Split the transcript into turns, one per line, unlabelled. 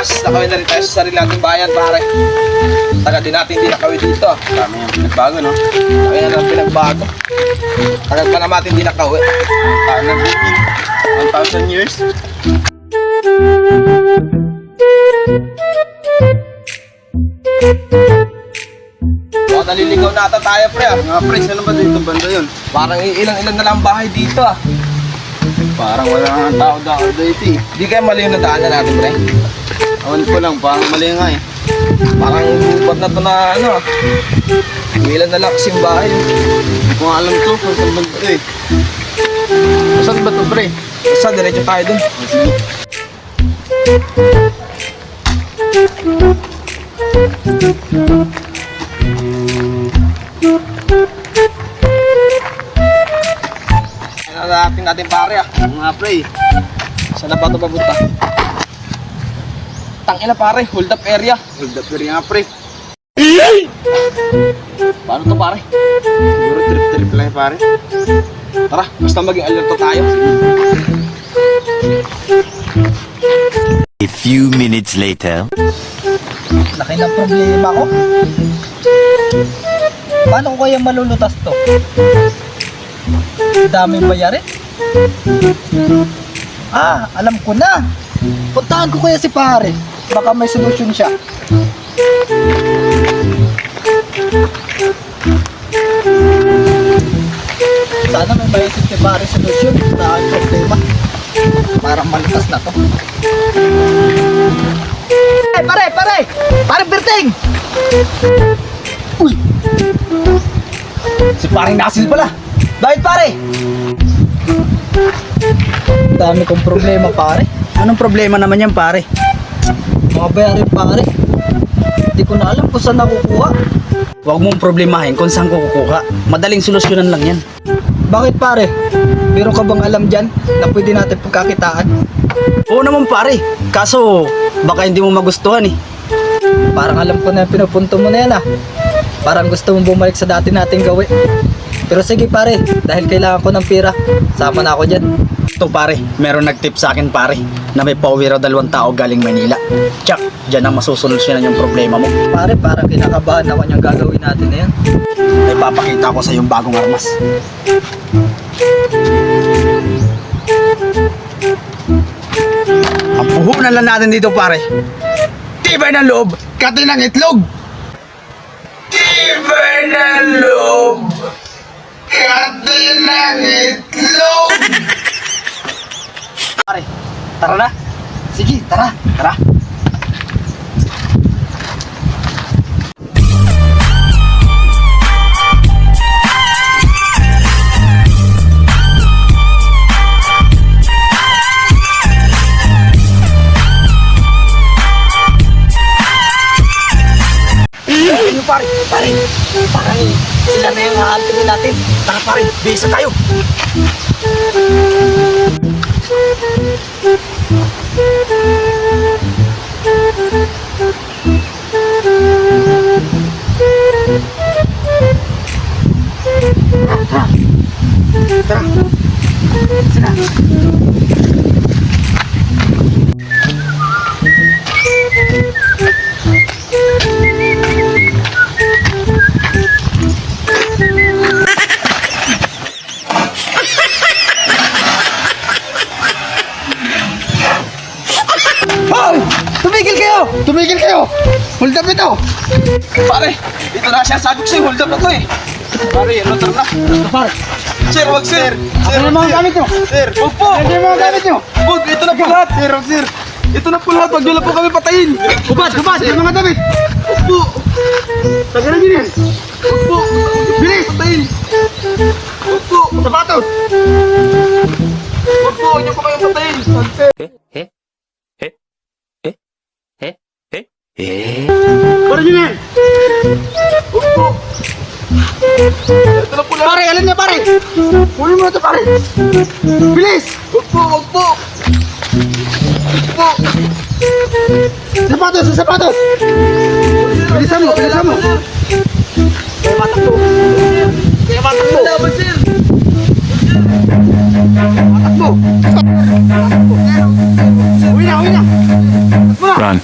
wakas, nakawin na rin tayo sa sarili nating bayan, pare. Tagal din natin hindi nakawin dito.
Dami yung pinagbago, no?
Kaya na pinagbago. Tagal pa naman natin hindi nakauwi.
Tayo na bigin. 1,000 years.
Baka naliligaw na ata tayo, pre. ah.
Mga pre, saan ba dito banda yun?
Parang ilang-ilang na lang bahay dito, ah.
Parang wala nga tao-tao dito eh.
Di kaya mali yung nadaanan natin, pre.
Awan ko lang, parang mali nga eh.
Parang ba't na to na, ano, ah. Ilan na lang kasing bahay.
Nga alam to kung saan banda to eh. Saan ba to pre?
Basta, diretso tayo dun.
Sige.
Hanapin natin, pare, ah.
Mga pre,
Saan na ba ito papunta? Tangina, pare. Hold up area.
hold up here nga pre.
Paano to, pare?
Siguro trip-trip lang pare.
Tara, basta maging alerto tayo.
A few minutes later.
Laki ng problema ko. Paano ko kaya malulutas to? Daming bayarin. Ah, alam ko na. Puntahan ko kaya si pare. Baka may solusyon siya. Sana may maisip si pare solusyon sa aking problema. Parang malutas na to. Eh, pare, pare! Pare Berting! Uy! Si paring nasil pala! Bakit pare? Dami kong problema pare. Anong problema naman yan pare? Mga bayarin pare. Hindi ko na alam kung saan nakukuha.
Huwag mong problemahin kung saan ko kukuha. Madaling solusyonan lang yan.
Bakit pare? Meron ka bang alam dyan na pwede natin pagkakitaan?
Oo naman pare. Kaso, baka hindi mo magustuhan eh.
Parang alam ko na yung pinupunto mo na yan ah. Parang gusto mong bumalik sa dati nating gawi. Pero sige pare, dahil kailangan ko ng pira, sama na ako dyan.
Ito pare, meron nag-tip sa akin pare na may pauwi raw dalawang tao galing Manila. Tsak, dyan ang masusolusyonan yung problema mo.
Pare, parang kinakabahan ako niyang gagawin natin na yan.
May papakita ko sa yung bagong armas. Ang puhunan lang natin dito pare. Tibay ng loob, kati ng itlog. Tibay ng loob, kati ng itlog. Pare, tara na. Sige, tara, tara.
Ano pare? Pare, parang sila na yung hahantunin natin. Tara pare, bisa tayo.
Hoy! Tumigil kayo! Tumigil kayo! Hold up ito!
Pare, dito na siya. Sabi ko sa'yo, hold up na to eh. Pare, ano tara na.
Pare,
Sir, wag sir. Sir,
ano yung mga gamit nyo?
Sir, wag po.
Ano yung mga gamit nyo?
Wag, ito na po lahat. Sir, wag sir. Ito na po lahat. Wag nyo lang po kami patayin.
Hubad, hubad! Yung mga damit!
Wag po.
Tagalan nyo yan!
Wag po. Bilis. Patayin. Wag po.
Sapatos!
Wag po. Wag nyo po kami patayin.
Pare nyo yan! Pare, alin na pare! Kunin mo na ito pare! Bilis!
Wag po. Wag po. Wag po.
Sapatos, sa sapatos! Bilisan mo, bilisan mo!
Kaya matakbo. Kaya matakbo. Laban sir.
Takbo! Uwi na, uwi na!
Run.